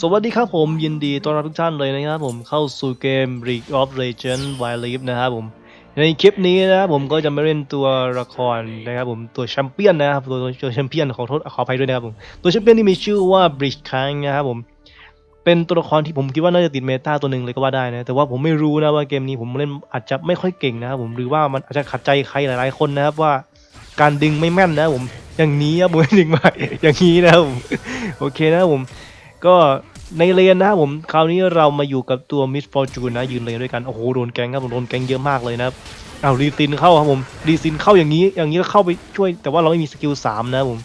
สวัสดีครับผมยินดีต้อนรับทุกท่านเลยนะครับผมเข้าสู่เกม League of Legends Wild Rift นะครับผม ในคลิปนี้นะครับผมก็จะมาเล่นตัวละครนะครับผมตัวแชมเปี้ยนนะครับตัวตัวแชมเปี้ยนขอโทษขออภัยด้วยนะครับผมตัวแชมเปี้ยนที่มีชื่อว่า Bridge Kang นะครับผมเป็นตัวละครที่ผมคิดว่าน่าจะติดเมตาตัวหนึ่งเลยก็ว่าได้นะแต่ว่าผมไม่รู้นะว่าเกมนี้ผมเล่นอาจจะไม่ค่อยเก่งนะครับผมหรือว่ามันอาจจะขัดใจใครหลาย ๆ คนนะครับว่าการดึงไม่แม่นนะผมอย่างนี้ครับผมดึงมาอย่างนี้นะผมโอเคนะผม ก็ในเลนนะครับผมคราวนี้เรามาอยู่กับตัวมิสฟอร์จูนนะยืนเลนด้วยกัน โอ้โหโดนแกงครับผมโดนแกงเยอะมากเลยนะครับเอารีซินเข้าครับผมรีซินเข้าอย่างนี้ อย่างนี้ก็เข้าไปช่วย แต่ว่าเราไม่มีสกิลสามนะครับผม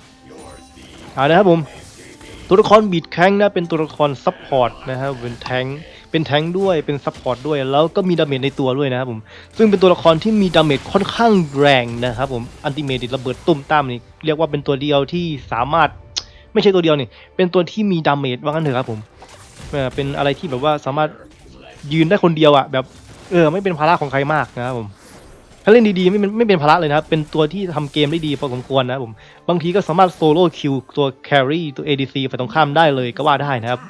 เอานะครับผมตัวละครบีดแข้งนะเป็นตัวละครซัพพอร์ตนะครับเป็นแทงเป็นแทงด้วยเป็นซัพพอร์ตด้วย แล้วก็มีดาเมจในตัวด้วยนะครับผมซึ่งเป็นตัวละครที่มีดาเมจค่อนข้างแรงนะครับผมอันติเมตระเบิดตุ้มตามนี่เรียกว่าเป็นตัวเดียวที่สามารถ ไม่ใช่ตัวเดียวนี่เป็นตัวที่มีดาเมจว่างั้นเถอะครับผมเป็นอะไรที่แบบว่าสามารถยืนได้คนเดียวอะแบบเออไม่เป็นภาระของใครมากนะครับผมถ้าเล่นดีๆไม่เป็นไม่เป็นภาระเลยนะครับ เป็นตัวที่ทำเกมได้ดีพอสมควรนะครับผมบางทีก็สามารถโซโล่คิวตัวแครี่ตัว ADC ฝ่ายตรงข้ามได้เลยก็ว่าได้นะครับ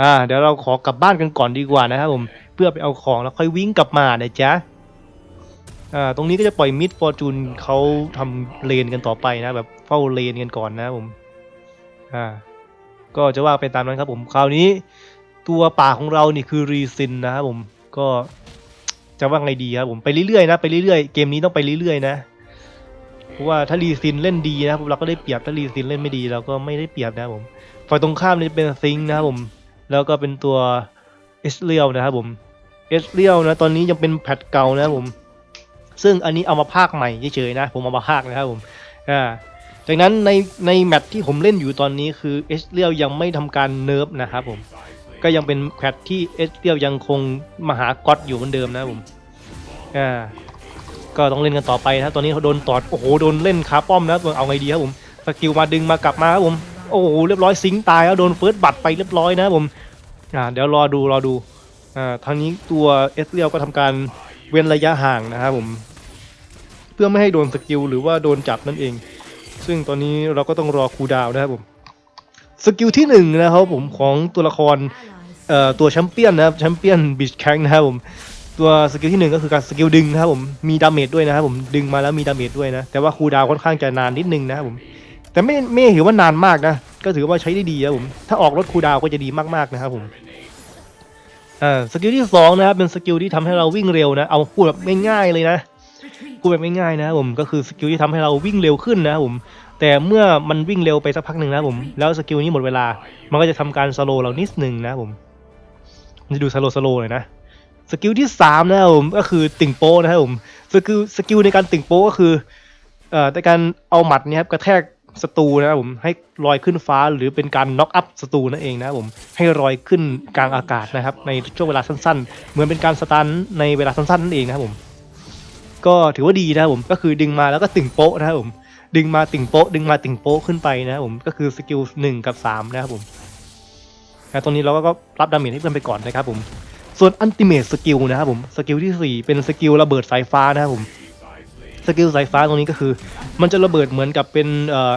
อ่า เดี๋ยวเราขอกลับบ้านกันก่อนดีกว่านะครับผมเพื่อไปเอาของแล้วค่อยวิ่งกลับมานะจ๊ะอ่าตรงนี้ก็จะปล่อยมิดฟอร์จูนเขาทำเลนกันต่อไปนะแบบเฝ้าเลนกันก่อนนะครับผม อ่าก็จะว่าไปตามนั้นครับผมคราวนี้ตัวป่าของเรานี่คือรีซินนะครับผมก็จะว่าไงดีครับผมไปเรื่อยๆนะไปเรื่อยๆเกมนี้ต้องไปเรื่อยๆนะเพราะว่าถ้ารีซินเล่นดีนะครับเราก็ได้เปรียบถ้ารีซินเล่นไม่ดีเราก็ไม่ได้เปรียบนะครับผมฝ่ายตรงข้ามนี่เป็นซิงนะครับผมแล้วก็เป็นตัวเอสเรียลนะครับผมเอสเรียลนะตอนนี้ยังเป็นแพทเก่านะครับผม ซึ่งอันนี้เอามาพากย์ใหม่เฉยๆนะ ผมเอามาพากย์นะครับผมอ่า จากนั้นในในแมตที่ผมเล่นอยู่ตอนนี้คือเอสเรียลยังไม่ทำการเนิร์ฟนะครับผมก็ยังเป็นแพทที่เอสเรียลยังคงมหาก๊อตอยู่เหมือนเดิมนะผมอ่าก็ต้องเล่นกันต่อไปนะตอนนี้เขาโดนตอดโอ้โหโดนเล่นคาป้อมนะเอาไงดีครับผมสกิลมาดึงมากลับมาครับผมโอ้โหเรียบร้อยซิงค์ตายแล้วโดนเฟิร์สบัตไปเรียบร้อยนะผมอ่าเดี๋ยวรอดูรอดูอ่าทางนี้ตัวเอสเรียลก็ทำการเว้นระยะห่างนะครับผม เพื่อไม่ให้โดนสกิลหรือว่าโดนจับนั่นเอง ซึ่งตอนนี้เราก็ต้องรอคูดาวนะครับผมสกิลที่หนึ่งนะครับผมของตัวละครเอ่อตัวแชมเปี้ยนนะครับแชมเปี้ยนบิชแคงนะครับผมตัวสกิลที่หนึ่งก็คือการสกิลดึงนะครับผมมีดาเมจด้วยนะครับผมดึงมาแล้วมีดาเมจด้วยนะแต่ว่าคูดาวค่อนข้างจะนานนิดนึงนะครับผมแต่ไม่ไม่ถือว่านานมากนะก็ถือว่าใช้ได้ดีครับผมถ้าออกรถคูดาวก็จะดีมากๆนะครับผมอ่าสกิลที่สองนะครับเป็นสกิลที่ทำให้เราวิ่งเร็วนะเอาพูดแบบง่ายๆเลยนะ พูดแบบง่ายๆนะผมก็คือสกิลที่ทำให้เราวิ่งเร็วขึ้นนะผมแต่เมื่อมันวิ่งเร็วไปสักพักหนึ่งนะผมแล้วสกิลนี้หมดเวลา มันก็จะทำการสโลว์เรานิดหนึ่งนะผมจะดูสโลว์สโลว์หน่อยนะสกิลที่สามนะครับผมก็คือติ่งโป้นะครับผมสกิลสกิลในการติ่งโป้ก็คือเอ่อในการเอาหมัดเนี่ยครับกระแทกศัตรูนะครับผมให้ลอยขึ้นฟ้าหรือเป็นการน็อกอัพศัตรูนั่นเองนะครับผมให้ลอยขึ้นกลางอากาศนะครับในช่วงเวลาสั้นๆ เหมือนเป็นการสตันในเวลาสั้นๆนั่นเองนะครับผม ก็ถือว่าดีนะครับผมก็คือดึงมาแล้วก็ติ่งโป๊ะนะครับผมดึงมาติ่งโป๊ะดึงมาติ่งโป๊ะขึ้นไปนะครับผมก็คือสกิลหนึ่งกับสามนะครับผมนะตรงนี้เราก็รับดาเมจให้เพื่อนไปก่อนนะครับผมส่วนอันติเม e สกิลนะครับผมสกิลที่สี่เป็นสกิลระเบิดสายฟ้านะครับผมสกิลสายฟ้าตรงนี้ก็คือ มันจะระเบิดเหมือนกับเป็นเอ่อ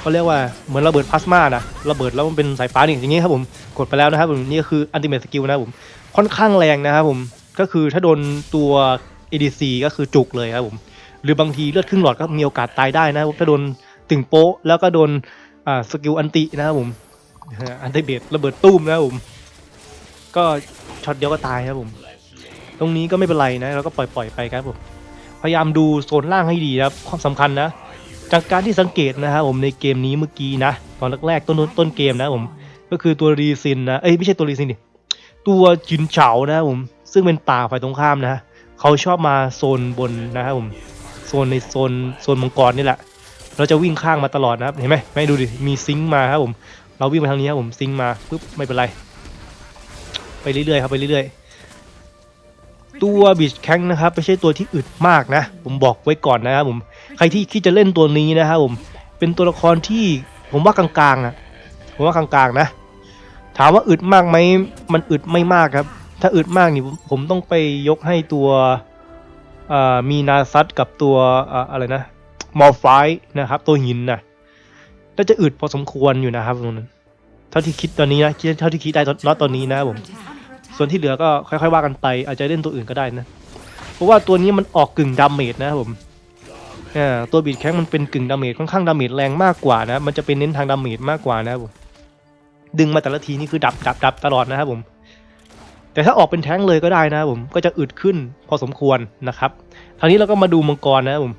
เขาเรียกว่าเหมือนระเบิดพลาสมานะระเบิดแล้วมันเป็นสายฟ้านี่อย่างนี้ครับผมกดไปแล้วนะครับผมนี่ก็คืออันติเม e สกิลนะครับผมค่อนข้างแรงนะครับผมก็คือถ้าโดนตัว ADC ก็คือจุกเลยครับผมหรือบางทีเลือดครึ่งหลอดก็มีโอกาสตายได้นะถ้าโดนตึงโป๊ะแล้วก็โดนอ่าสกิลอันตินะครับผมอันติเบตระเบิดตุ้มนะครับผม ก็ช็อตเดียวก็ตายครับผม ตรงนี้ก็ไม่เป็นไรนะเราก็ปล่อยปล่อยๆไปครับผมพยายามดูโซนล่างให้ดีนะครับความสำคัญนะ จากการที่สังเกตนะครับผมในเกมนี้เมื่อกี้นะตอนแรกๆต้นต้นเกมนะผมก็คือตัวรีซินนะเอ้ยไม่ใช่ตัวรีซินดิตัวจินเฉานะครับผมซึ่งเป็นป่าฝ่ายตรงข้ามนะ เขาชอบมาโซนบนนะครับผมโซนในโซนโซนมังกรนี่แหละ เราจะวิ่งข้างมาตลอดนะครับเห็นไหมไม่ดูดิมีซิงค์มาครับผม เราวิ่งมาทางนี้ครับผมซิงค์มาปุ๊บไม่เป็นไร ไปเรื่อยๆครับไปเรื่อยๆ ตัวบิชแข้งนะครับไม่ใช่ตัวที่อึดมากนะ ผมบอกไว้ก่อนนะครับผมใครที่คิดจะเล่นตัวนี้นะครับผมเป็นตัวละครที่ผมว่ากลางๆอะผมว่ากลางๆนะ ถามว่าอึดมากไหมมันอึดไม่มากครับ ถ้าอึดมากนี่ผมผมต้องไปยกให้ตัวมีนาซัตกับตัวเอ่อะไรนะมอลไฟนะครับ ตัวหินนะน่าจะอึดพอสมควรอยู่นะครับตรงนั้นเท่าที่คิดตอนนี้นะเท่าที่คิดได้ตอนตอนนี้นะผมส่วนที่เหลือก็ค่อยๆว่ากันไป อาจจะเล่นตัวอื่นก็ได้นะเพราะว่าตัวนี้มันออกกึ่งดาเมจนะครับผมตัวบีดแข้งมันเป็นกึ่งดาเมจค่อนข้างดาเมจแรงมากกว่านะ มันจะเป็นเน้นทางดาเมจมากกว่านะครับผมดึงมาแต่ละทีนี่คือดับดับดับตลอดนะครับผม แต่ถ้าออกเป็นแท้งเลยก็ได้นะผมก็จะอึดขึ้นพอสมควรนะครับคราวนี้เราก็มาดูมังกรนะผม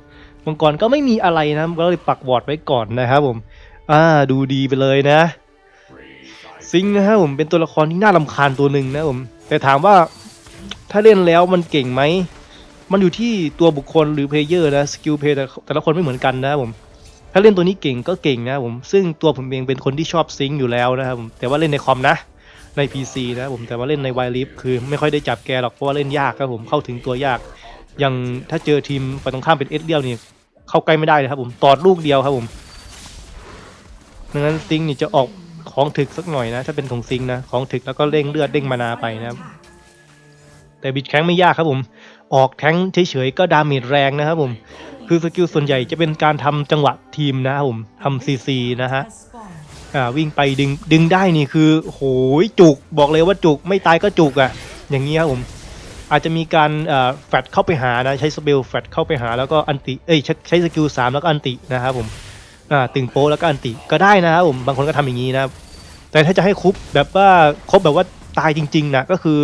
มังกรก็ไม่มีอะไรนะก็เลยปักวอร์ดไว้ก่อนนะครับผมอ่าดูดีไปเลยนะ ซิงนะครับผมเป็นตัวละครที่น่ารำคาญตัวหนึ่งนะผมแต่ถามว่าถ้าเล่นแล้วมันเก่งไหมมันอยู่ที่ตัวบุคคลหรือเพลเยอร์นะสกิลเพลย์แต่ละคนไม่เหมือนกันนะผมถ้าเล่นตัวนี้เก่งก็เก่งนะผมซึ่งตัวผมเองเป็นคนที่ชอบซิงอยู่แล้วนะครับผมแต่ว่าเล่นในคอมนะ ใน PC นะครับผมแต่ว่าเล่นในไวลิฟคือไม่ค่อยได้จับแกหรอกเพราะว่าเล่นยากครับผมเข้าถึงตัวยาก อย่างถ้าเจอทีมฝ่ายตรงข้ามเป็นเอสเดียวนี่เข้าใกล้ไม่ได้เลยครับผมตอดลูกเดียวครับผมดังนั้นซิงนี่จะออกของถึกสักหน่อยนะ ถ้าเป็นของซิงนะของถึกแล้วก็เร่งเลือดเร่งมานาไปนะครับแต่บิดแข้งไม่ยากครับผม ออกแท้งเฉยๆก็ดาเมจแรงนะครับผม คือสกิลส่วนใหญ่จะเป็นการทำจังหวะทีมนะครับผมทำซีซีนะฮะ อ่าวิ่งไปดึงดึงได้นี่คือโหยจุกบอกเลยว่าจุกไม่ตายก็จุกอะ่ะ อย่างเงี้ยครับผมอาจจะมีการแฟดเข้าไปหานะใช้สเปลแฟดเข้าไปหาแล้วก็อันติเอ้ยใช้สกิลสามแล้วก็อันตินะครับผมตึงโป๊แล้วก็อันติก็ได้นะครับผมบางคนก็ทำอย่างนี้นะแต่ถ้าจะให้ครบแบบว่าครบแบบว่าตายจริง ๆนะก็คือ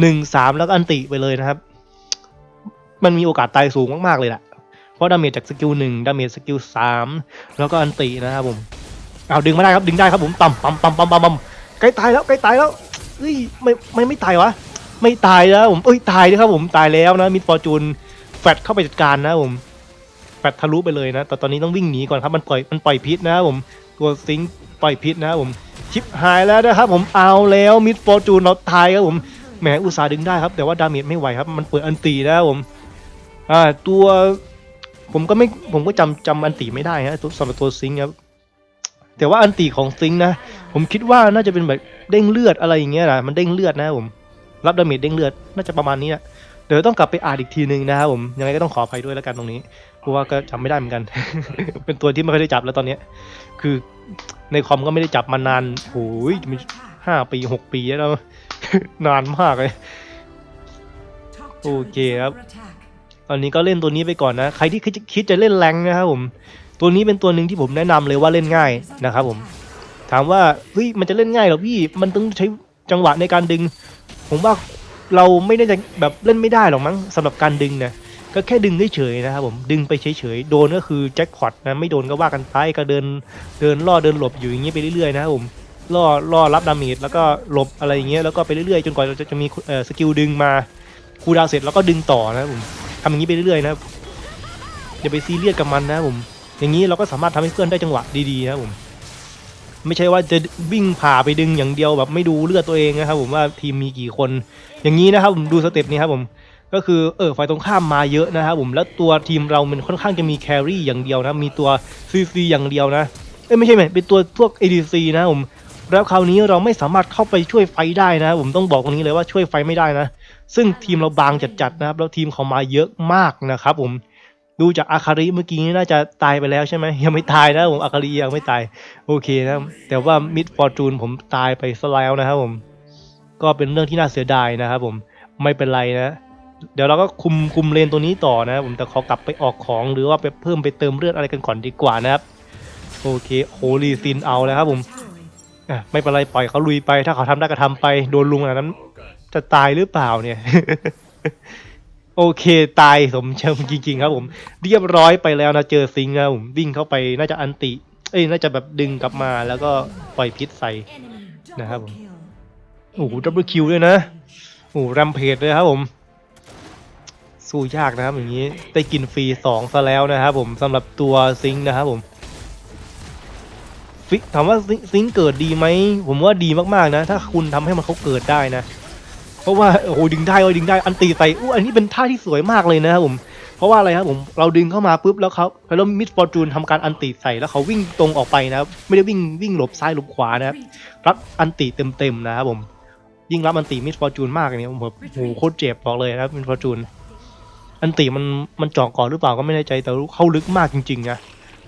หนึ่งสามแล้วก็อันติไปเลยนะครับ มันมีโอกาสตายสูงมากๆเลยแหละเพราะดาเมจจากสกิลหนึ่งดาเมจสกิลสามแล้วก็อันตินะครับผม เอาดึงไมาได้ครับดึงได้ครับผมปั๊มปั๊มปั๊มปั๊มปั๊มปั๊มใกล้ตายแล้วใกล้ตายแล้วเฮ้ยไม่ไม่ไม่ตายวะไม่ตายแล้วผมเอ้ยตายด้วยครับผมตายแล้วนะมิดฟอร์จูนแฟดเข้าไปจัดการนะผมแฟดทะลุไปเลยนะแต่ตอนนี้ต้องวิ่งหนีก่อนครับมันปล่อยมันปล่อยพิษนะครับผมตัวซิงค์ปล่อยพิษนะครับผมชิปหายแล้วนะครับผมเอาแล้วมิดฟอร์จูนเราตายครับผมแหมอุตส่าห์ดึงได้ครับแต่ว่าดาเมจไม่ไหวครับมันเปิดอันตีนะครับผมอ่าตัวผมก็ไม่ผมก็จำจำอันตีไม่ได้ฮะตัวสำหรับตัวซิงครับ แต่ว่าอันตีของซิงค์นะ ผมคิดว่าน่าจะเป็นแบบเด้งเลือดอะไรอย่างเงี้ยนะมันเด้งเลือดนะผม รับดาเมจเด้งเลือดน่าจะประมาณนี้นะเดี๋ยวต้องกลับไปอ่านอีกทีนึงนะครับผมยังไงก็ต้องขออภัยด้วยแล้วกันตรงนี้เพราะว่าก็จำไม่ได้เหมือนกัน เป็นตัวที่ไม่ค่อยได้จับแล้วตอนเนี้ย คือในคอมก็ไม่ได้จับมานานโอ้ยห้าปีหกปีแล้ว นานมากเลย โอเคครับ ตอนนี้ก็เล่นตัวนี้ไปก่อนนะ ใครที่คิดจะเล่นแรงนะครับผม ตัวนี้เป็นตัวหนึ่งที่ผมแนะนำเลยว่าเล่นง่ายนะครับผม ถามว่าเฮ้ยมันจะเล่นง่ายหรอพี่มันต้องใช้จังหวะในการดึง ผมว่าเราไม่ได้จะแบบเล่นไม่ได้หรอกมั้งสำหรับการดึงเนี่ยก็แค่ดึงเฉยๆนะครับผมดึงไปเฉยๆโดนก็คือแจ็คพอตนะไม่โดนก็ว่ากันไปก็เดินเดินล่อเดินหลบอยู่อย่างนี้ยไปเรื่อยๆนะครับผมล่อล่อรับดาเมจแล้วก็หลบอะไรอย่างเงี้ยแล้วก็ไปเรื่อยๆจนกว่าเราจะจะมีเอ่อสกิลดึงมาคูดาวเสร็จแล้วก็ดึงต่อนะครับผมทำอย่างนี้ไปเรื่อยๆนะครับอย่าไปซีเรียสกับมันนะครับผม อย่างนี้เราก็สามารถทำให้เพื่อนได้จังหวะดีๆนะผมไม่ใช่ว่าจะวิ่งผ่าไปดึงอย่างเดียวแบบไม่ดูเลือดตัวเองนะครับผมว่าทีมมีกี่คน อย่างนี้นะครับผมดูสเต็ปนี้ครับผมก็คือเออฝ่ายตรงข้ามมาเยอะนะครับผมแล้วตัวทีมเรามันค่อนข้างจะมีแครี่อย่างเดียวนะมีตัวซีซีอย่างเดียวนะเอ้ไม่ใช่ไหมเป็นตัวพวก ADC นะผมแล้วคราวนี้เราไม่สามารถเข้าไปช่วยไฟได้นะผมต้องบอกตรงนี้เลยว่าช่วยไฟไม่ได้นะ ซึ่งทีมเราบางจัดๆนะครับแล้วทีมเขามาเยอะมากนะครับผม ดูจากอาคาริเมื่อกี้น่าจะตายไปแล้วใช่ไหมยังไม่ตายนะผมอาคาริยังไม่ตายโอเคนะแต่ว่ามิดฟอร์จูนผมตายไปซะแล้วนะครับผมก็เป็นเรื่องที่น่าเสียดายนะครับผมไม่เป็นไรนะ เดี๋ยวเราก็คุมคุมเลนตัวนี้ต่อนะผมแต่ขอกลับไปออกของหรือว่าไปเพิ่มไปเติมเลือดอะไรกันก่อนดีกว่านะครับโอเคโฮลีซินเอาแล้วครับผมไม่เป็นไรปล่อยเขาลุยไป ถ้าเขาทำได้ก็ทำไปโดนลุงอันนั้น จะตายหรือเปล่าเนี่ย โอเคตายสมเชิงจริง ๆ ครับผม เรียบร้อยไปแล้วนะเจอซิงครับผมวิ่งเข้าไปน่าจะอันติ เอ้ยน่าจะแบบดึงกลับมาแล้วก็ปล่อยพิษใส่นะครับผมโอ้โหดับเบิลคิวด้วยนะโอ้แรมเพจเลยครับผม สู้ยากนะครับอย่างนี้ได้กินฟรีสองซะแล้วนะครับผมสำหรับตัวซิงนะครับผมฟิถามว่าซิงเกิดดีไหมผมว่าดีมากๆนะ ถ้าคุณทำให้มันเขาเกิดได้นะ เพราะว่าโอ้โหดึงได้เลยดึงได้อันตีใสอู้อันนี้เป็นท่าที่สวยมากเลยนะครับผมเพราะว่าอะไรครับผมเราดึงเข้ามาปุ๊บแล้วเขาแล้วมิดฟอร์จูนทำการอันติใส่แล้วเขาวิ่งตรงออกไปนะครับไม่ได้วิ่งวิ่งหลบซ้ายหลบขวานะครับรับอันติเต็มๆนะครับผมยิ่งรับอันติมิดฟอร์จูนมากเนี่ยผมแบบโหโคตรเจ็บบอกเลยนะครับมิดฟอร์จูนอันติมันมันเจาะก่อนหรือเปล่าก็ไม่แน่ใจแต่เข้าลึกมากจริงๆนะ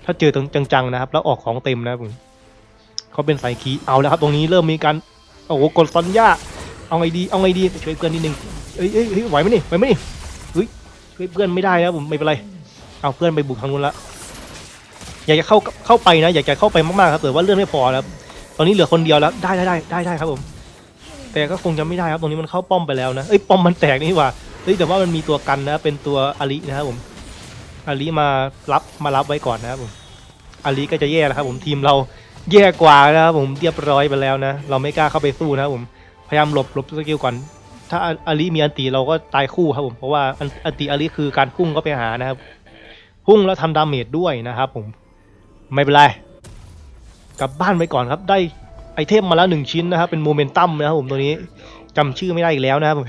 ถ้าเจอตรงจังๆนะครับ แล้วออกของเต็มนะผมเขาเป็นสายคีเอาแล้วครับ ตรงนี้เริ่มมีการโอ้โหกดซันย่า เอาไงดี เอาไงดีช่วยเพื่อนนิดนึงเอ้ยเอ้ยเฮ้ยไหวไหมนี่ไหวไหมนี่เฮ้ยช่วยเพื่อนไม่ได้นะผมไม่เป็นไร เอาเพื่อนไปบุกทางนู้นละ อยากจะเข้าเข้าไปนะ อยากจะเข้าไปมากๆครับแต่ว่าเลื่อนไม่พอแล้วตอนนี้เหลือคนเดียวแล้ว ได้ได้ได้ได้ได้ครับผม แต่ก็คงจะไม่ได้ครับ ตรงนี้มันเข้าป้อมไปแล้วนะ เอ้ยป้อมมันแตกนี่หว่า เฮ้ยแต่ว่ามันมีตัวกันนะ เป็นตัวอารินะครับผม อาริมารับมารับไว้ก่อนนะครับผมอาริก็จะแย่แล้วครับ ผมทีมเราแย่กว่านะครับผมเรียบร้อยไปแล้วนะ เราไม่กล้าเข้าไปสู้นะครับผม พยายามหลบหลบสกิลก่อน ถ้าอาริมีอันตีเราก็ตายคู่ครับผม เพราะว่าอันอันตีอาริคือการพุ่งเข้าไปหานะครับ พุ่งแล้วทำดาเมจด้วยนะครับผม ไม่เป็นไร กลับบ้านไปก่อนครับ ได้ไอเทมมาแล้วหนึ่งชิ้นนะครับ เป็นโมเมนตัมนะครับผมตัวนี้จำชื่อไม่ได้อีกแล้วนะครับผม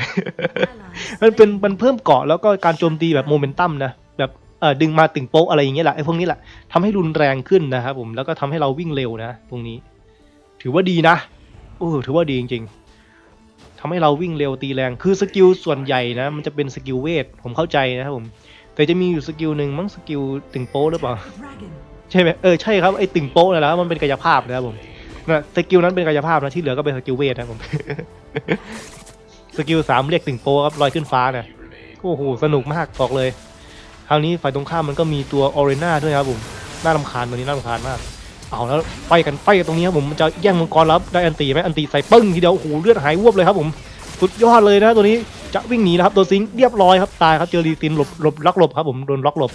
มันเป็นมันเพิ่มเกาะแล้วก็การโจมตีแบบโมเมนตัมนะ แบบเออดึงมาตึงโป๊ะอะไรอย่างเงี้ยแหละไอพวกนี้แหละทำให้รุนแรงขึ้นนะครับผม แล้วก็ทำให้เราวิ่งเร็วนะ ตรงนี้ ถือว่าดีนะโอ้ถือว่าดีจริงๆ ทำให้เราวิ่งเร็วตีแรง คือสกิลส่วนใหญ่นะ มันจะเป็นสกิลเวท ผมเข้าใจนะครับผม แต่จะมีอยู่สกิลหนึ่งมั้งสกิลตึงโป๊ะหรือเปล่า ใช่ไหมเออใช่ครับไอ้ตึงโป๊ะนั่นแหละมันเป็นกายภาพนะครับผมนะสกิลนั้นเป็นกายภาพนะที่เหลือก็เป็นสกิลเวทนะครับผม สกิลสามเรียกตึงโป๊ะครับลอยขึ้นฟ้าเนี่ยโอ้โหสนุกมากบอกเลย คราวนี้ฝ่ายตรงข้ามมันก็มีตัวออเรนาด้วยครับผมน่ารำคาญตัวนี้น่ารำคาญมาก เอาแล้วไปกันไปกันตรงนี้ครับผมมันจะแย่งมังกรแล้วได้อันตีไหมอันตีใส่ปึ้งทีเดียวโอ้โหเลือดหายวบเลยครับผมสุดยอดเลยนะตัวนี้จะวิ่งหนีนะครับตัวซิงค์เรียบร้อยครับตายครับเจอรีซินหลบหลบล็อกหลบครับผมโดนล็อกหลบ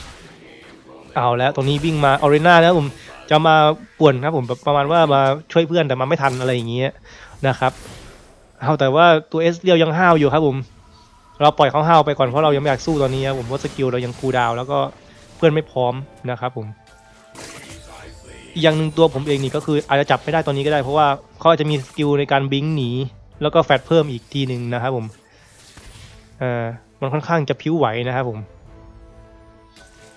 เอาแล้วตรงนี้วิ่งมาออเรนานะผมจะมาป่วนครับผมแบบประมาณว่ามาช่วยเพื่อนแต่มาไม่ทันอะไรอย่างเงี้ยนะครับเอาแต่ว่าตัวเอสเรียวยังห้าวอยู่ครับผมเราปล่อยเขาห้าวไปก่อนเพราะเรายังไม่อยากสู้ตอนนี้ครับผมเพราะสกิลเรายังคูลดาวแล้วก็เพื่อนไม่พร้อมนะครับผม อีกอย่างหนึ่งตัวผมเองนี่ก็คืออาจจะจับไม่ได้ตอนนี้ก็ได้เพราะว่าเขาอาจจะมีสกิลในการบิงหนีแล้วก็แฟดเพิ่มอีกทีหนึ่งนะครับผมเอ่อมันค่อนข้างจะพิ้วไหวนะครับผม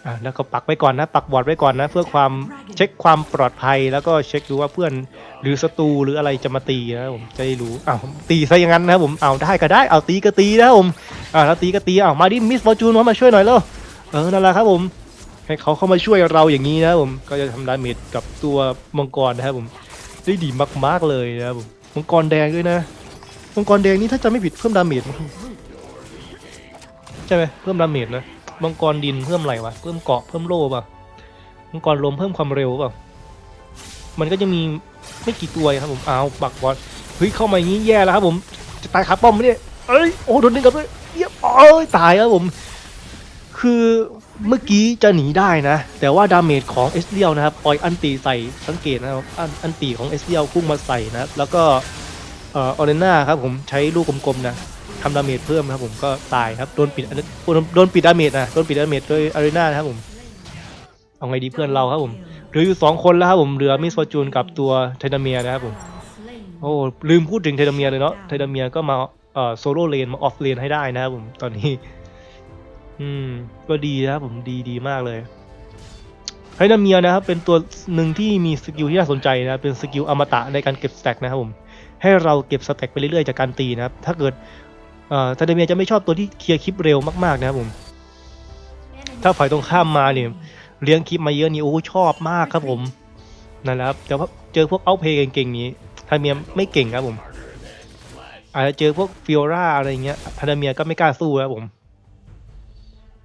อะแล้วก็ปักไว้ก่อนนะ ปักบอร์ดไว้ก่อนนะ เพื่อความเช็คความปลอดภัยแล้วก็เช็คดูว่าเพื่อนหรือศัตรูหรืออะไรจะมาตีนะครับผมจะได้รู้อ้าวตีซะอย่างนั้นนะครับผมเอาได้ก็ได้เอาตีก็ตีนะครับผมอ่าแล้วตีก็ตีเอามาดิมิสฟอร์จูนมาช่วยหน่อยแล้วเออนั่นแหละครับผม ให้เขาเข้ามาช่วยเราอย่างนี้นะผมก็จะทำดาเมจกับตัวมังกรนะครับผมได้ดีมากๆเลยนะครับผมมังกรแดงด้วยนะมังกรแดงนี่ถ้าจะไม่ผิดเพิ่มดาเมจใช่ไหมเพิ่มดาเมจนะมังกรดินเพิ่มอะไรวะเพิ่มเกาะเพิ่มโล่ป่ะมังกรลมเพิ่มความเร็วป่ะมันก็จะมีไม่กี่ตัวครับผมเอาปักบอลเฮ้ยเข้ามาอย่างนี้แย่แล้วครับผมจะตายขาป้อมไหมเนี่ยเอ้ยโอ้โดนดึงกลับด้วยเยี่ยมเอ้ยตายครับผม คือ เมื่อกี้จะหนีได้นะ แต่ว่าดาเมจของเอสเดียลนะครับปล่อยอันตีใส่สังเกตนะครับอันอันตีของเอสเดียลพุ่งมาใส่นะแล้วก็เอ่อออเรน่าครับผมใช้ลูกกลมๆนะทำดาเมจเพิ่มนะครับผมก็ตายครับโดนปิดโดนปิดดาเมจนะโดนปิดดาเมจโดยอารีนานะครับผมเอาไงดีเพื่อนเราครับผมเหลืออยู่สองคนแล้วครับผมเหลือมิสฟอร์จูนกับตัวไทดาเมียนะครับผมโอ้ลืมพูดถึงไทดาเมียเลยเนาะไทดาเมียก็มาเอ่อโซโล่เลนมาออฟเลนให้ได้นะครับผมตอนนี้ อืม ก็ดีนะครับผมดีดีมากเลยไทดาเมียนะครับเป็นตัวหนึ่งที่มีสกิลที่น่าสนใจนะเป็นสกิลอมตะในการเก็บสแต็กนะครับผมให้เราเก็บสแต็กไปเรื่อยๆจากการตีนะครับ ถ้าเกิดเอ่อทาเดเมียจะไม่ชอบตัวที่เคลียร์คลิปเร็วมากๆนะครับผมถ้าฝ่ายตรงข้ามมาเนี่ยเลี้ยงคลิปมาเยอะนี่โอ้ชอบมากครับผมนั่นแหละครับแต่ว่าเจอพวกเอาเพย์เก่งๆนี้ทาเมียไม่เก่งครับผมอาจจะเจอพวกฟิโอราอะไรเงี้ยทาเมียก็ไม่กล้าสู้ครับผม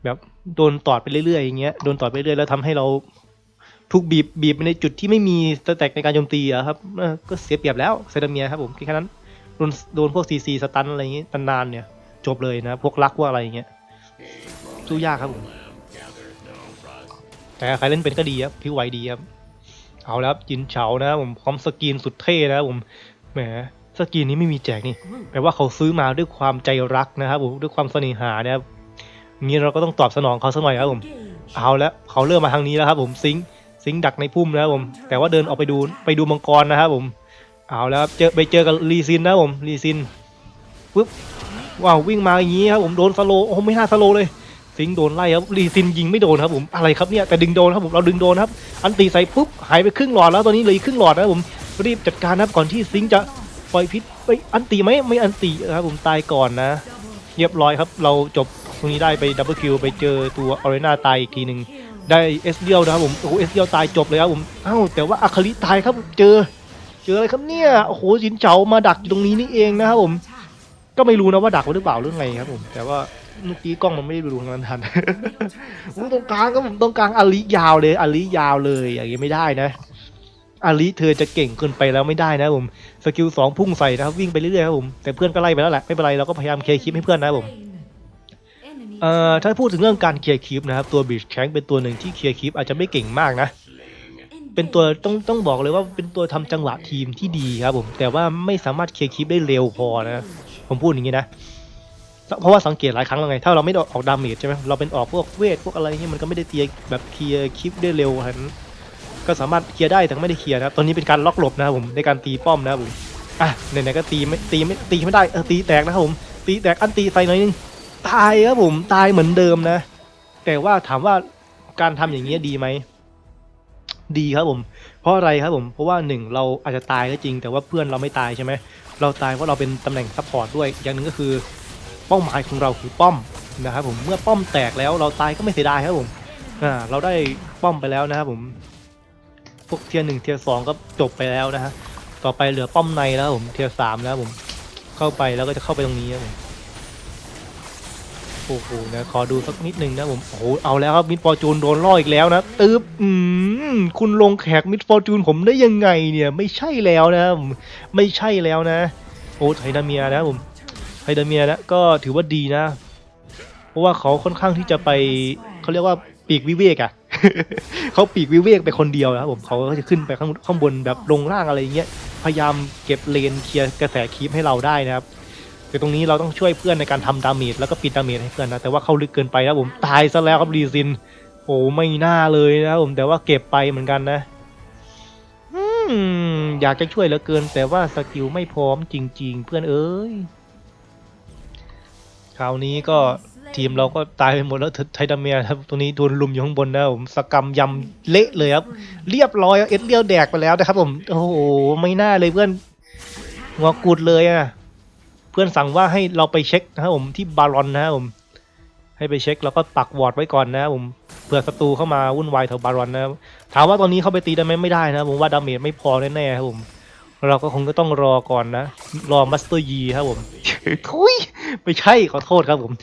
แบบโดนตอดไปเรื่อยๆอย่างเงี้ยโดนตอดไปเรื่อยแล้วทำให้เราถูกบีบบีบไปในจุดที่ไม่มีสแต็กในการโจมตีอะครับก็เสียเปรียบแล้วเซดาเมียครับผมแค่นั้นโดนโดนพวกซีซีสตันอะไรอย่างงี้นานๆเนี่ยจบเลยนะพวกลักพวกอะไรอย่างเงี้ยสู้ยากครับผมแต่ใครเล่นเป็นก็ดีครับผิวไหวดีครับเอาแล้วจินเฉานะครับผมพร้อมสกรีนสุดเท่นะครับผมแหมสกรีนนี้ไม่มีแจกนี่แปลว่าเขาซื้อมาด้วยความใจรักนะครับผมด้วยความเสน่หานะครับ งี้เราก็ต้องตอบสนองเขาสักหน่อยครับผมเอาแล้วเขาเริ่มมาทางนี้แล้วครับผมซิงค์ซิงค์ดักในพุ่มนะครับผม แต่ว่าเดินออกไปดูไปดูมังกรนะครับผม เอาแล้วครับเจอไปเจอกับลีซินนะครับผมลีซินปุ๊บว้าววิ่งมาอย่างนี้ครับผมโดนสโลว์โอ้ไม่น่าสโลว์เลยซิงค์โดนไล่ครับลีซินยิงไม่โดนครับผมอะไรครับเนี่ยแต่ดึงโดนครับผมเราดึงโดนครับ อันตีใส่ปุ๊บหายไปครึ่งหลอดแล้วตอนนี้เหลยครึ่งหลอดนะครับผมรีบจัดการนะครับก่อนที่ซิงค์จะปล่อยพิษไปอันตีไหมไม่อันตีนะครับผมตายก่อนนะเรียบร้อยครับ เราจบต รงนี้ได้ไปดับเบิลคิวไปเจอตัวออเรนาตายอีกทีหนึ่งได้เอสเดียวนะครับผมโอ้โหเอสเดียวตายจบเลยครับผมเอ้าแต่ว่าอาคาริตายครับเจอ เจออะไรครับเนี่ยโอ้โหจินเฉามาดักอยู่ตรงนี้นี่เองนะครับผม ก็ไม่รู้นะว่าดักไว้หรือเปล่าหรือไงครับผม แต่ว่าเมื่อกี้กล้องมันไม่ได้ดูทางนั้นทันผมตรงกลางก็ผมตรงกลางอาลิยาวเลยอาลิยาวเลยอย่างนี้ไม่ได้นะอาลิเธอจะเก่งเกินไปแล้วไม่ได้นะผมสกิลสองพุ่งใส่นะครับวิ่งไปเรื่อยๆครับผมแต่เพื่อนก็ไล่ไปแล้วแหละไม่เป็นไรเราก็พยายามเคลียร์คลิปให้เพื่อนนะครับผม เอ่อถ้าพูดถึงเรื่องการเคลียร์คลิปนะครับ ตัวบีชแคงเป็นตัวหนึ่งที่เคลียร์คลิปอาจจะไม่เก่งมากนะ เป็นตัวต้องต้องบอกเลยว่าเป็นตัวทำจังหวะทีมที่ดีครับผมแต่ว่าไม่สามารถเคลียร์คลิปได้เร็วพอนะ ผมพูดอย่างนี้นะเพราะว่าสังเกตหลายครั้งแล้วไง ถ้าเราไม่ได้ออกดาเมจใช่ไหมเราเป็นออกพวกเวทพวกอะไรนี่มันก็ไม่ได้เคลียร์แบบเคลียร์คลิปได้เร็วขนาดนั้นก็สามารถเคลียร์ได้แต่ไม่ได้เคลียร์นะครับตอนนี้เป็นการล็อกหลบนะครับผมในการตีป้อมนะครับผมอะไหนๆก็ตีไม่ตีไม่ตีไม่ได้เออตีแตกนะครับผมตีแตกอันตีใส่หน่อยนึง ตายครับผมตายเหมือนเดิมนะ แต่ว่าถามว่าการทำอย่างนี้ยดีไหมดีครับผม เพราะอะไรครับผม เพราะว่าหนึ่งเราอาจจะตายก็จริง แต่ว่าเพื่อนเราไม่ตายใช่ไหมเราตายเพราะเราเป็นตำแหน่งซัพพอร์ตด้วย อย่างหนึ่งก็คือเป้าหมายของเราคือป้อมนะครับผมเมื่อป้อมแตกแล้วเราตายก็ไม่เสียดายครับผมอ่าเราได้ป้อมไปแล้วนะครับผมพวกเทียร์หนึ่งเทียร์สองก็จบไปแล้วนะฮะต่อไปเหลือป้อมในแล้วผมเทียร์สามแล้วผมเข้าไปแล้วก็จะเข้าไปตรงนี้ครับผม โอ้โหนะขอดูสักนิดหนึ่งนะผมโอ้โหเอาแล้วครับมิดฟอร์จูนโดนล่ออีกแล้วนะตึ๊บอืมคุณลงแขกมิดฟอร์จูนผมได้ยังไงเนี่ยไม่ใช่แล้วนะผมไม่ใช่แล้วนะ โอ้ไทนาเมียนะผมไทนาเมียนะก็ถือว่าดีนะ เพราะว่าเขาค่อนข้างที่จะไปเขาเรียกว่าปีกวิเวกอะเขาปีกวิเวกไปคนเดียวนะครับผมเขาก็จะขึ้นไปข้างข้างบนแบบลงล่างอะไรเงี้ยพยายามเก็บเลนเคลียร์กระแสคีปให้เราได้นะครับ แต่ตรงนี้เราต้องช่วยเพื่อนในการทำดาเมจแล้วก็ปิดดาเมจให้เพื่อนนะแต่ว่าเข้าลึกเกินไปนะผมตายซะแล้วครับรีซินโอ้ไม่น่าเลยนะผมแต่ว่าเก็บไปเหมือนกันนะอืมอยากจะช่วยเหลือเกิน แต่ว่าสกิลไม่พร้อมจริง ๆ เพื่อนเอ้ยคราวนี้ก็ทีมเราก็ตายไปหมดแล้วไทดาเมียครับตรงนี้โดนลุมอยู่ข้างบนนะผมสกรรมยำเละเลยครับ เรียบร้อยเอ็ดเลี้ยวแดกไปแล้วนะครับผม โอ้โห ไม่น่าเลยเพื่อนหัวกุดเลยอะ เพื่อนสั่งว่าให้เราไปเช็คนะครับผมที่บารอนนะครับผมให้ไปเช็คแล้วก็ปักวอร์ดไว้ก่อนนะครับผมเผื่อศัตรูเข้ามาวุ่นวายแถวบารอนนะครับถามว่าตอนนี้เข้าไปตีได้ไหมไม่ได้นะผมว่าดาเมจไม่พอแน่ๆครับผมเราก็คงก็ต้องรอก่อนนะ รอมัสเตอร์ยีครับผมทุยไม่ใช่ขอโทษครับผม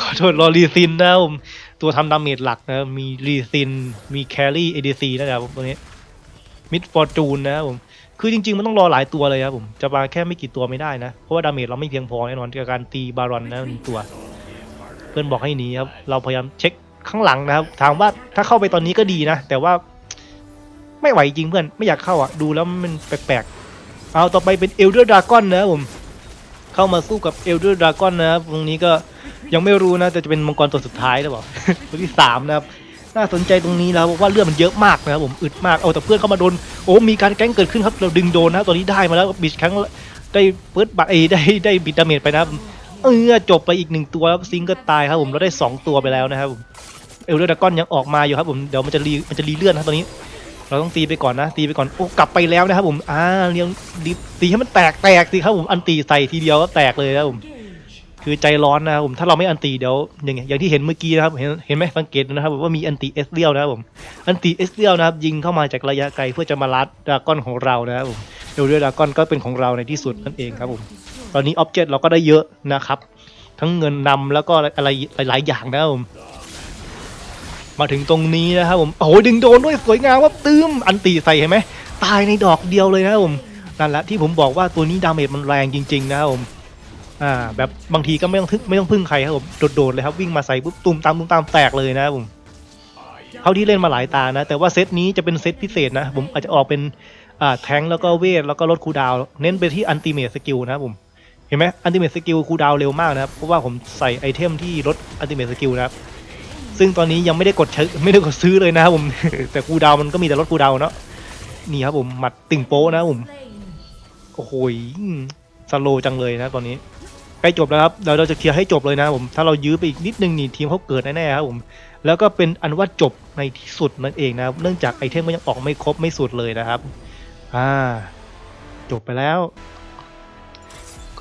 ขอโทษรอรีซินนะครับผมตัวทำดาเมจหลักนะมีรีซิน มีแครี่เอดีซีนะครับผมตัวนี้มิดฟอร์จูนนะครับผม คือจริงๆ มันต้องรอหลายตัวเลยครับผมจะมาแค่ไม่กี่ตัวไม่ได้นะ เพราะว่าดาเมจเราไม่เพียงพอแน่นอนกับการตีบารอนนะหนึ่งตัว เพื่อนบอกให้หนีครับ เราพยายามเช็คข้างหลังนะครับ ถามว่าถ้าเข้าไปตอนนี้ก็ดีนะ แต่ว่าไม่ไหวจริงเพื่อนไม่อยากเข้าอะ ดูแล้วมันแปลกๆ เอาต่อไปเป็นเอลเดอร์ดรากอนนะผม เข้ามาสู้กับเอลเดอร์ดรากอนนะครับตรงนี้ก็ยังไม่รู้นะแต่จะเป็นมังกรตัวสุดท้ายหรือเปล่าตัวที่สามนะครับ น่าสนใจตรงนี้แล้วว่าเลือดมันเยอะมากนะครับผมอึดมากเอาแต่เพื่อนเข้ามาโดนโอ้มีการแก๊งเกิดขึ้นครับเราดึงโดนนะตอนนี้ได้มาแล้วบิดครั้งได้เปิดบัตรเอยได้ได้บิดดาเมจไปนะเออจบไปอีกหนึ่งตัวแล้วซิงก็ตายครับผมเราได้สองตัวไปแล้วนะครับผมเอลเดอร์ดากอนยังออกมาอยู่ครับผมเดี๋ยวมันจะรีมันจะรีเลื่อนนะตอนนี้ เราต้องตีไปก่อนนะ ตีไปก่อนโอ้กลับไปแล้วนะครับผมอ่าเรียงตีให้มันแตกแตกสิครับผมอันตีใส่ทีเดียวก็แตกเลยครับผม คือใจร้อนนะครับผมถ้าเราไม่อันตีเดี๋ยวอย่างอย่างที่เห็นเมื่อกี้นะครับเห็นเห็นไหมสังเกตนะครับว่ามีอันตีเอสเรียลนะครับผมอันตีเอสเรียลนะครับยิงเข้ามาจากระยะไกลเพื่อจะมาลัดดราก้อนของเรานะครับผมเดี๋ยวเรือดราก้อนก็เป็นของเราในที่สุดนั่นเองครับผมตอนนี้อ็อบเจกต์เราก็ได้เยอะนะครับ ทั้งเงินนำแล้วก็อะไรหลายๆอย่างนะครับผมมาถึงตรงนี้นะครับผมโอ้โหดึงโดนด้วยสวยงามว่าตื้มอันตีใส่เห็นไหมตายในดอกเดียวเลยนะครับผมนั่นแหละที่ผมบอกว่าตัวนี้ดาเมจมันแรงจริงๆนะครับผม อ่าแบบบางทีก็ไม่ต้องทึกไม่ต้องพึ่งใครครับผมโดดๆเลยครับวิ่งมาใส่ปุ๊บตุ้มตามตุ้มตามแตกเลยนะครับผมเขาที่เล่นมาหลายตานะ แต่ว่าเซตนี้จะเป็นเซตพิเศษนะผมอาจจะออกเป็นอ่าแทงแล้วก็เวทแล้วก็ลดคูดาวเน้นไปที่อันติเมทสกิลนะครับผมเห็นไหมอันติเมทสกิลคูดาวเร็วมากนะครับเพราะว่าผมใส่ไอเทมที่ลดอันติเมทสกิลนะครับซึ่งตอนนี้ยังไม่ได้กดใช้ไม่ได้กดซื้อเลยนะครับผม แต่คูดาวมันก็มีแต่ลดคูดาวเนาะนี่ครับผมหมัดติ่งโป้นะผมโอ้โห สโลจังเลยนะตอนนี้ใกล้จบแล้วครับเดี๋ยวเราจะเคลียร์ให้จบเลยนะผมถ้าเรายื้อไปอีกนิดนึงนี่ทีมเขาเกิดแน่ๆครับผมแล้วก็เป็นอันว่าจบในที่สุดนั่นเองนะเนื่องจากไอเทมมันยังออกไม่ครบไม่สุดเลยนะครับอ่าจบไปแล้ว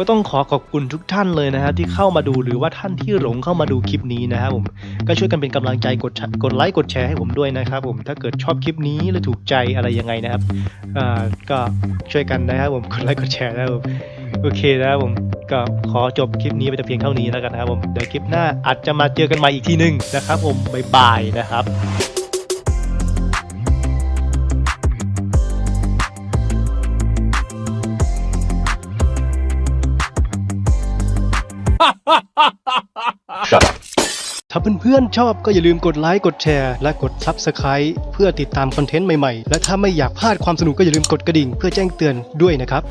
ก็ต้องขอขอบคุณทุกท่านเลยนะฮะที่เข้ามาดูหรือว่าท่านที่หลงเข้ามาดูคลิปนี้นะครับผมก็ช่วยกันเป็นกำลังใจกดกดไลค์กดแชร์ให้ผมด้วยนะครับผมถ้าเกิดชอบคลิปนี้หรือถูกใจอะไรยังไงนะครับอ่าก็ช่วยกันนะครับผมกดไลค์กดแชร์นะครับผม โอเคนะครับผมก็ขอจบคลิปนี้ไปแต่เพียงเท่านี้แล้วกันนะครับผมเดี๋ยวคลิปหน้าอาจจะมาเจอกันใหม่อีกทีหนึงนะครับผมบ๊ายบายนะครับถ้าเพื่อนๆชอบก็อย่าลืมกดไลค์กดแชร์และกด Subscribe เพื่อติดตามคอนเทนต์ใหม่ๆ และถ้าไม่อยากพลาดความสนุกก็อย่าลืมกดกระดิ่งเพื่อแจ้งเตือนด้วยนะครับ